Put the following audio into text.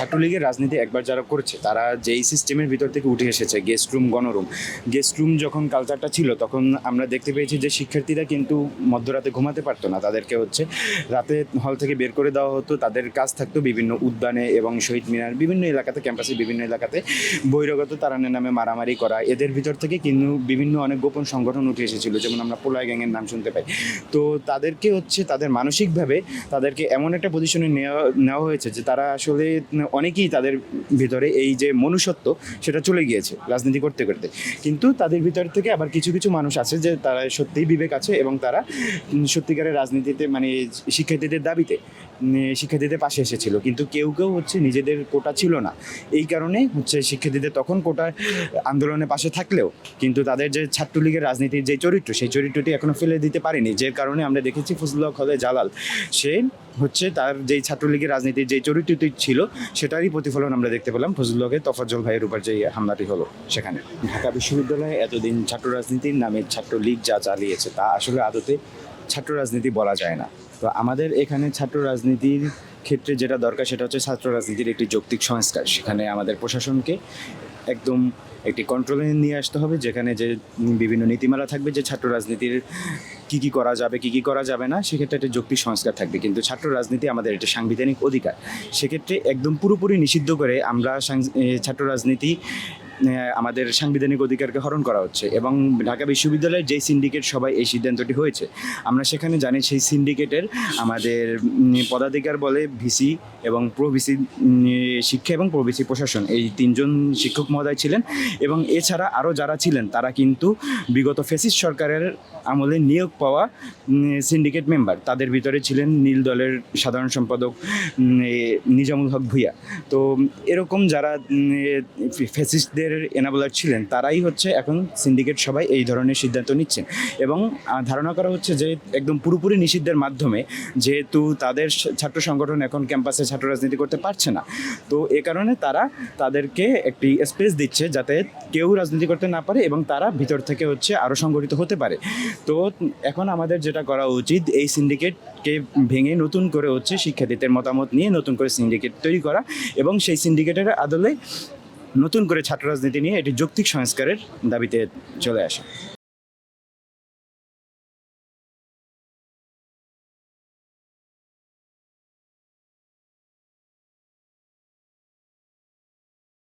ছাত্রলীগের রাজনীতি একবার যারা করেছে, তারা যেই সিস্টেমের ভিতর থেকে উঠে এসেছে গেস্ট রুম গণরুম। গেস্ট রুম যখন কালচারটা ছিল, তখন আমরা দেখতে পেয়েছি যে শিক্ষার্থীরা কিন্তু মধ্যরাতে ঘুমাতে পারতো না। তাদেরকে হচ্ছে রাতে হল থেকে বের করে দেওয়া হতো, তাদের কাজ থাকতো বিভিন্ন উদ্যানে এবং শহীদ মিনার, বিভিন্ন এলাকাতে ক্যাম্পাসের বিভিন্ন এলাকাতে। বহিরাগত তারানের নামে মারামারি করা, এদের ভিতর থেকে কিন্তু বিভিন্ন অনেক গোপন সংগঠন উঠে এসেছিল, যেমন আমরা পোলাই গ্যাংয়ের নাম শুনতে পাই। তো তাদেরকে হচ্ছে তাদের মানসিকভাবে তাদেরকে এমন একটা পজিশনে নেওয়া নেওয়া হয়েছে যে তারা আসলে অনেকেই তাদের ভিতরে এই যে মনুষ্যত্ব, সেটা চলে গিয়েছে রাজনীতি করতে করতে। কিন্তু তাদের ভিতর থেকে আবার কিছু কিছু মানুষ আছে যে তারা সত্যিই বিবেক আছে এবং তারা সত্যিকারের রাজনীতিতে মানে শিক্ষার্থীদের দাবিতে শিক্ষার্থীদের পাশে এসেছিল। কিন্তু কেউ কেউ হচ্ছে নিজেদের কোটা ছিল না। এই কারণে হচ্ছে শিক্ষার্থীদের তখন কোটা আন্দোলনের পাশে থাকলেও, কিন্তু তাদের যে ছাত্রলীগের রাজনীতির যে চরিত্র, সেই চরিত্রটি এখনও ফেলে দিতে পারেনি। যে কারণে আমরা দেখেছি ফজলুল হলে জালাল। সে হচ্ছে তার যেই ছাত্রলীগের রাজনীতির যে চরিত্রটি ছিল সেটারই প্রতিফলন আমরা দেখতে পেলাম ফজলকে তফাজল ভাইয়ের উপর যে হামলাটি হলো সেখানে। ঢাকা বিশ্ববিদ্যালয়ে এতদিন ছাত্র রাজনীতির নামে ছাত্রলীগ যা চালিয়েছে, তা আসলে আদতে ছাত্র রাজনীতি বলা যায় না। তো আমাদের এখানে ছাত্র রাজনীতির ক্ষেত্রে যেটা দরকার সেটা হচ্ছে ছাত্র রাজনীতির একটি যৌক্তিক সংস্কার। সেখানে আমাদের প্রশাসনকে একদম একটি কন্ট্রোলে নিয়ে আসতে হবে, যেখানে যে বিভিন্ন নীতিমালা থাকবে যে ছাত্র রাজনীতির কি কি করা যাবে, কি কি করা যাবে না, সেক্ষেত্রে একটা যুক্তি সংস্কার থাকবে। কিন্তু ছাত্র রাজনীতি আমাদের একটা সাংবিধানিক অধিকার। সেক্ষেত্রে একদম পুরোপুরি নিষিদ্ধ করে আমরা ছাত্র রাজনীতি আমাদের সাংবিধানিক অধিকারকে হরণ করা হচ্ছে এবং ঢাকা বিশ্ববিদ্যালয়ের যেই সিন্ডিকেট সবাই এই সিদ্ধান্তটি হয়েছে, আমরা সেখানে জানি সেই সিন্ডিকেটের আমাদের পদাধিকার বলে ভিসি এবং প্রো ভিসি শিক্ষা এবং প্রো ভিসি প্রশাসন, এই তিনজন শিক্ষক মহোদয় ছিলেন এবং এছাড়া আরও যারা ছিলেন তারা কিন্তু বিগত ফেসিস সরকারের আমলে নিয়োগ পাওয়া সিন্ডিকেট মেম্বার, তাদের ভিতরে ছিলেন নীল দলের সাধারণ সম্পাদক নিজামুল হক ভুইয়া। তো এরকম যারা ফেসিস্টদের এনাবলার ছিলেন, তারাই হচ্ছে এখন সিন্ডিকেট সবাই এই ধরনের সিদ্ধান্ত নিচ্ছেন। এবং ধারণা করা হচ্ছে যে একদম পুরোপুরি নিষিদ্ধের মাধ্যমে যেহেতু তাদের ছাত্র সংগঠন এখন ক্যাম্পাসে ছাত্র রাজনীতি করতে পারছে না। তো এ কারণে তারা তাদেরকে একটি স্পেস দিচ্ছে যাতে কেউ রাজনীতি করতে না পারে এবং তারা ভিতর থেকে হচ্ছে আরও সংগঠিত হতে পারে। তো এখন আমাদের যেটা করা উচিত, এই সিন্ডিকেটকে ভেঙে নতুন করে হচ্ছে শিক্ষার্থীদের মতামত নিয়ে নতুন করে সিন্ডিকেট তৈরি করা এবং সেই সিন্ডিকেটের আদলে নতুন করে ছাত্র রাজনীতি নিয়ে এটি যৌক্তিক সংস্কারের দাবিতে চলে আসে।